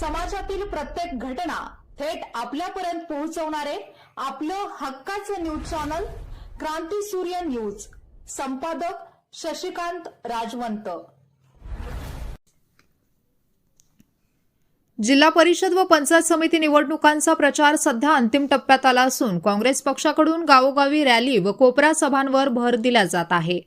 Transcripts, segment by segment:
समाजातील प्रत्येक घटना थेट आपल्यापर्यंत पोहोचवणारे आपलं हक्काचं न्यूज चॅनल क्रांती सूर्य न्यूज. संपादक शशिकांत राजवंत. जिल्हा परिषद व पंचायत समिती निवडणुकांचा प्रचार सध्या अंतिम टप्प्यात आला असून काँग्रेस पक्षाकडून गावोगावी रॅली व कोपरा सभांवर भर दिला जात आहे.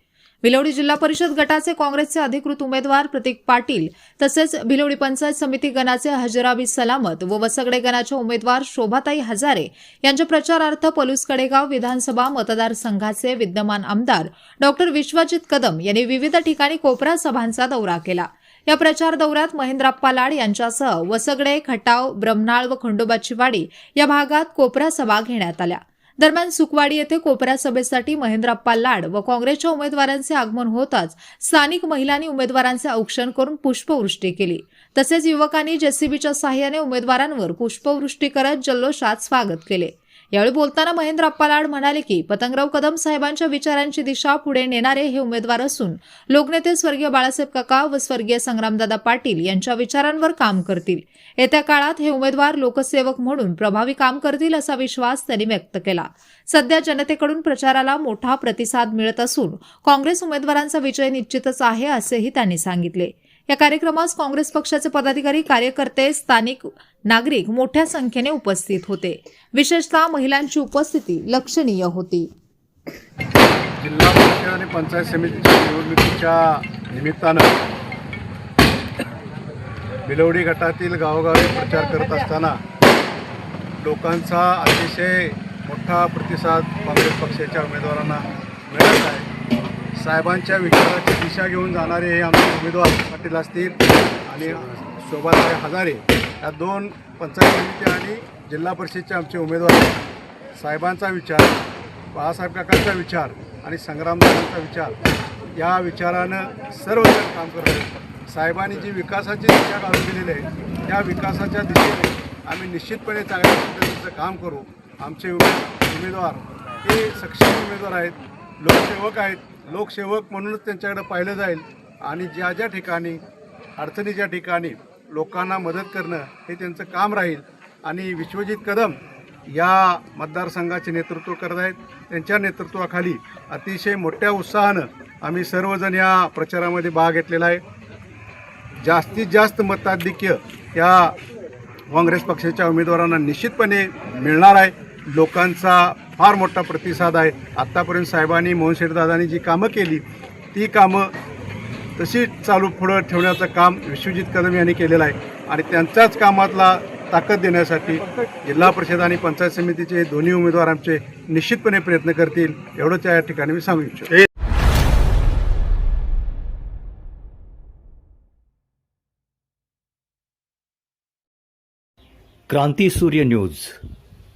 भिलवडी जिल्हा परिषद गटाचे काँग्रेसचे अधिकृत उमेदवार प्रतीक पाटील तसेच भिलवडी पंचायत समिती गणाचे हजराबी सलामत व वसगडे गणाच्या उमेदवार शोभाताई हजारे यांच्या प्रचारार्थ पलूस कडेगाव विधानसभा मतदारसंघाचे विद्यमान आमदार डॉक्टर विश्वजित कदम यांनी विविध ठिकाणी कोपरा सभांचा दौरा केला. या प्रचार दौऱ्यात महेंद्राप्पा लाड यांच्यासह वसगडे खटाव ब्रह्मनाळ व खंडोबाची वाडी या भागात कोपरा सभा घेण्यात आल्या. दरम्यान सुकवाडी येथे कोपऱ्या सभेसाठी महेंद्रप्पा लाड व काँग्रेसच्या उमेदवारांचे आगमन होताच स्थानिक महिलांनी उमेदवारांचे औक्षण करून पुष्पवृष्टी केली. तसेच युवकांनी जेसीबीच्या सहाय्याने उमेदवारांवर पुष्पवृष्टी करत जल्लोषात स्वागत केले. यावेळी बोलताना महेंद्र अप्पालाड म्हणाले की पतंगराव कदम साहेबांच्या विचारांची दिशा पुढे नेणारे हे उमेदवार असून लोकनेते स्वर्गीय बाळासाहेब काका व स्वर्गीय संग्रामदादा पाटील यांच्या विचारांवर काम करतील. येत्या काळात हे उमेदवार लोकसेवक म्हणून प्रभावी काम करतील असा विश्वास त्यांनी व्यक्त केला. सध्या जनतेकडून प्रचाराला मोठा प्रतिसाद मिळत असून काँग्रेस उमेदवारांचा विजय निश्चितच आहे असेही त्यांनी सांगितले. या कार्यक्रमास काँग्रेस पक्षाचे पदाधिकारी कार्यकर्ते स्थानिक नागरिक मोठ्या संख्येने उपस्थित होते. विशेषतः महिलांची उपस्थिती लक्षणीय होती. जिल्हा परिषद आणि पंचायत समितीच्या निवडणुकीच्या निमित्तानं बिलवडी गटातील गावोगावी प्रचार करत असताना लोकांचा अतिशय मोठा प्रतिसाद काँग्रेस पक्षाच्या उमेदवारांना मिळत आहे. साहेबांच्या विचाराची दिशा घेऊन जाणारे हे आमचे उमेदवार पाटील असतील आणि शोभाताई हजारे या दोन पंचायत समिती आणि जिल्हा परिषदचे आमचे उमेदवार आहेत. साहेबांचा विचार बाळासाहेब काकांचा विचार आणि संग्रामदारांचा विचार या विचारानं सर्वजण काम करतो साहेबांनी जी विकासाची दिशा काढून दिलेली आहे त्या विकासाच्या दिशेने आम्ही निश्चितपणे चांगल्या पद्धतीचं काम करू. आमचे उमेदवार हे सक्षम उमेदवार आहेत लोकसेवक आहेत. लोकसेवक म्हणूनच त्यांच्याकडे पाहिलं जाईल. आणि ज्या ज्या ठिकाणी अडचणीच्या ठिकाणी लोकांना मदत करणं हे त्यांचं काम राहील. आणि विश्वजित कदम या मतदारसंघाचे नेतृत्व करत आहेत. त्यांच्या नेतृत्वाखाली अतिशय मोठ्या उत्साहानं आम्ही सर्वजण या प्रचारामध्ये भाग घेतलेला आहे. जास्तीत जास्त मताधिक्य या काँग्रेस पक्षाच्या उमेदवारांना निश्चितपणे मिळणार आहे. लोकांचा फार मोठा प्रतिसाद आहे. आत्तापर्यंत साहेबांनी मोहन शेठदादांनी जी कामं केली ती कामं तशी चालू पुढं ठेवण्याचं काम विश्वजित कदम यांनी केलेलं आहे. आणि त्यांच्याच कामातला ताकद देण्यासाठी जिल्हा परिषद आणि पंचायत समितीचे दोन्ही उमेदवार आमचे निश्चितपणे प्रयत्न करतील. एवढंच या ठिकाणी मी सांगू इच्छितो. क्रांती सूर्य न्यूज.